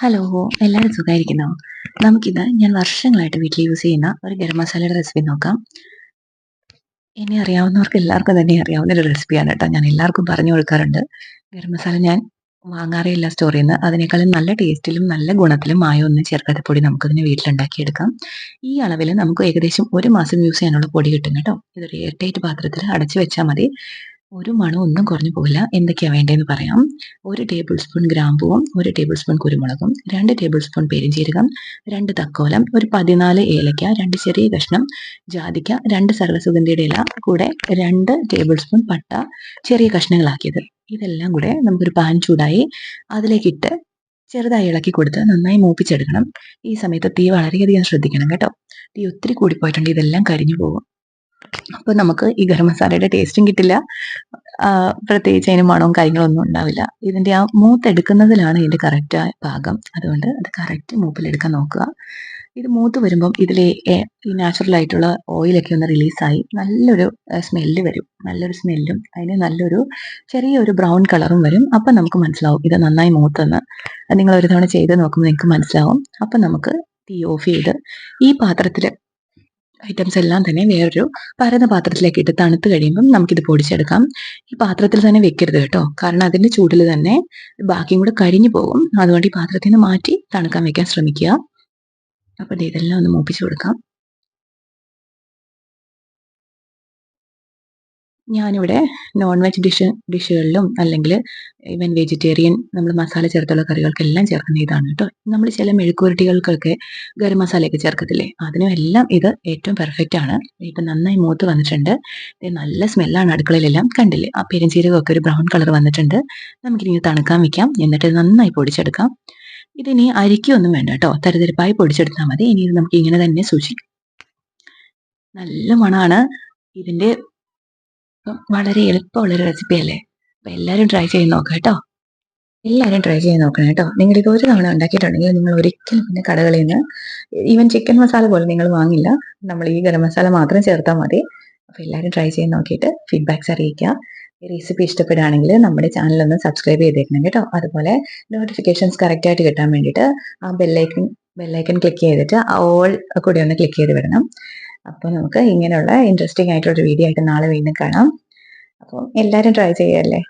Hello എല്ലാവരും സുഖമായിരിക്കുന്നോ നമുക്കിത് ഞാൻ വർഷങ്ങളായിട്ട് വീട്ടിൽ യൂസ് ചെയ്യുന്ന ഒരു ഗരം മസാലയുടെ റെസിപ്പി നോക്കാം. എന്നെ അറിയാവുന്നവർക്ക് എല്ലാവർക്കും തന്നെ അറിയാവുന്ന ഒരു റെസിപ്പിയാണ് കേട്ടോ. ഞാൻ എല്ലാവർക്കും പറഞ്ഞു കൊടുക്കാറുണ്ട്. ഗരം മസാല ഞാൻ വാങ്ങാറേ ഇല്ല സ്റ്റോറിൽ നിന്ന് അതിനേക്കാളും നല്ല ടേസ്റ്റിലും നല്ല ഗുണത്തിലും മായൊന്നും ചേർക്കാത്ത പൊടി നമുക്കതിനെ വീട്ടിലുണ്ടാക്കിയെടുക്കാം. ഈ അളവിൽ നമുക്ക് ഏകദേശം ഒരു മാസം യൂസ് ചെയ്യാനുള്ള പൊടി കിട്ടും കേട്ടോ. ഇതൊരു എയർ ടൈറ്റ് പാത്രത്തിൽ അടച്ചു വെച്ചാൽ മതി. ഒരു മണം ഒന്നും കുറഞ്ഞു പോകില്ല എന്തൊക്കെയാണ് വേണ്ടതെന്ന് പറയാം. ഒരു ടേബിൾ സ്പൂൺ ഗ്രാമ്പൂവും ഒരു ടേബിൾ സ്പൂൺ കുരുമുളകും രണ്ട് ടേബിൾ സ്പൂൺ പെരിഞ്ചീരകം രണ്ട് തക്കോലം ഒരു പതിനാല് ഏലക്ക രണ്ട് ചെറിയ കഷ്ണം ജാതിക്ക രണ്ട് സർവസുഗന്ധിയുടെ ഇല കൂടെ രണ്ട് ടേബിൾ സ്പൂൺ പട്ട ചെറിയ കഷ്ണങ്ങളാക്കിയത്. ഇതെല്ലാം കൂടെ നമുക്കൊരു പാൻ ചൂടായി അതിലേക്കിട്ട് ചെറുതായി ഇളക്കി കൊടുത്ത് നന്നായി മൂപ്പിച്ചെടുക്കണം. ഈ സമയത്ത് തീ വളരെയധികം ശ്രദ്ധിക്കണം കേട്ടോ. തീ ഒത്തിരി കൂടിപ്പോയിട്ടുണ്ട്. ഇതെല്ലാം കരിഞ്ഞു പോകും. അപ്പോൾ നമുക്ക് ഈ ഗരം മസാലയുടെ ടേസ്റ്റും കിട്ടില്ല. പ്രത്യേകിച്ച് അതിന് മണവും കാര്യങ്ങളൊന്നും ഉണ്ടാവില്ല. ഇതിന്റെ ആ മൂത്ത് എടുക്കുന്നതിലാണ് ഇതിന്റെ കറക്റ്റ് ഭാഗം. അതുകൊണ്ട് അത് കറക്റ്റ് മൂപ്പിലെടുക്കാൻ നോക്കുക. ഇത് മൂത്ത് വരുമ്പം ഇതിലെ ഈ നാച്ചുറൽ ആയിട്ടുള്ള ഓയിലൊക്കെ ഒന്ന് റിലീസായി നല്ലൊരു സ്മെല്ല് വരും. നല്ലൊരു സ്മെല്ലും അതിന് നല്ലൊരു ചെറിയൊരു ബ്രൗൺ കളറും വരും. അപ്പം നമുക്ക് മനസ്സിലാവും ഇത് നന്നായി മൂത്തെന്ന്. നിങ്ങൾ ഒരു തവണ ചെയ്ത് നോക്കുമ്പോൾ നിങ്ങൾക്ക് മനസ്സിലാവും. അപ്പം നമുക്ക് തീ ഓഫ് ചെയ്ത് ഈ പാത്രത്തിൽ ഐറ്റംസ് എല്ലാം തന്നെ വേറൊരു പരന്ന പാത്രത്തിലേക്ക് ഇട്ട് തണുത്ത് കഴിയുമ്പം നമുക്കിത് പൊടിച്ചെടുക്കാം. ഈ പാത്രത്തിൽ തന്നെ വെക്കരുത് കേട്ടോ. കാരണം അതിന്റെ ചൂടിൽ തന്നെ ബാക്കിയും കൂടെ കരിഞ്ഞു പോകും. അതുകൊണ്ട് ഈ പാത്രത്തിൽ നിന്ന് മാറ്റി തണുക്കാൻ വെക്കാൻ ശ്രമിക്കുക. അപ്പം ഇതെല്ലാം ഒന്ന് മൂപ്പിച്ചു കൊടുക്കാം. ഞാനിവിടെ നോൺ വെജ് ഡിഷ് ഡിഷുകളിലും അല്ലെങ്കിൽ ഈവൻ വെജിറ്റേറിയൻ നമ്മൾ മസാല ചേർത്തുള്ള കറികൾക്കെല്ലാം ചേർക്കുന്ന ഇതാണ് കേട്ടോ. നമ്മൾ ചില മെഴുക്കുരുട്ടികൾക്കൊക്കെ ഗരം മസാലയൊക്കെ ചേർക്കത്തില്ലേ? അതിനും എല്ലാം ഇത് ഏറ്റവും പെർഫെക്റ്റ് ആണ്. ഇപ്പം നന്നായി മൂത്ത് വന്നിട്ടുണ്ട്. നല്ല സ്മെല്ലാണ് അടുക്കളയിലെല്ലാം. കണ്ടില്ലേ? ആ പെരുംജീരകമൊക്കെ ഒരു ബ്രൗൺ കളർ വന്നിട്ടുണ്ട്. നമുക്കിനി തണുക്കാൻ വെക്കാം. എന്നിട്ട് നന്നായി പൊടിച്ചെടുക്കാം. ഇതിനി അരിക്കൊന്നും വേണ്ട കേട്ടോ. തരിതരിപ്പായി പൊടിച്ചെടുത്താൽ മതി. ഇനി ഇത് നമുക്ക് ഇങ്ങനെ തന്നെ സൂക്ഷിക്കാം. നല്ല മണമാണ് ഇതിന്റെ വളരെ എളുപ്പമുള്ളൊരു റെസിപ്പി അല്ലേ അപ്പൊ എല്ലാവരും ട്രൈ ചെയ്ത് നോക്കാം കേട്ടോ. എല്ലാവരും ട്രൈ ചെയ്ത് നോക്കണം കേട്ടോ. നിങ്ങൾ ഇത് ഒരു തവണ ഉണ്ടാക്കിയിട്ടുണ്ടെങ്കിൽ നിങ്ങൾ ഒരിക്കലും പിന്നെ കടകളിൽ നിന്ന് ഈവൻ ചിക്കൻ മസാല പോലും നിങ്ങൾ വാങ്ങില്ല. നമ്മൾ ഈ ഗരം മസാല മാത്രം ചേർത്താൽ മതി. അപ്പോൾ എല്ലാവരും ട്രൈ ചെയ്ത് നോക്കിയിട്ട് ഫീഡ്ബാക്ക്സ് അറിയിക്കുക. ഈ റെസിപ്പി ഇഷ്ടപ്പെടുകയാണെങ്കിൽ നമ്മുടെ ചാനൽ ഒന്ന് സബ്സ്ക്രൈബ് ചെയ്തേക്കണം കേട്ടോ. അതുപോലെ നോട്ടിഫിക്കേഷൻസ് കറക്റ്റായിട്ട് കിട്ടാൻ വേണ്ടിയിട്ട് ആ bell icon bell icon click ചെയ്തിട്ട് ഓൾ കൂടി ഒന്ന് ക്ലിക്ക് ചെയ്ത് വിടണം. അപ്പോൾ നമുക്ക് ഇങ്ങനെയുള്ള ഇൻട്രസ്റ്റിംഗ് ആയിട്ടുള്ള വീഡിയോ ആയിട്ട് നാളെ വീണ്ടും കാണാം. അപ്പോൾ എല്ലാവരും ട്രൈ ചെയ്യല്ലേ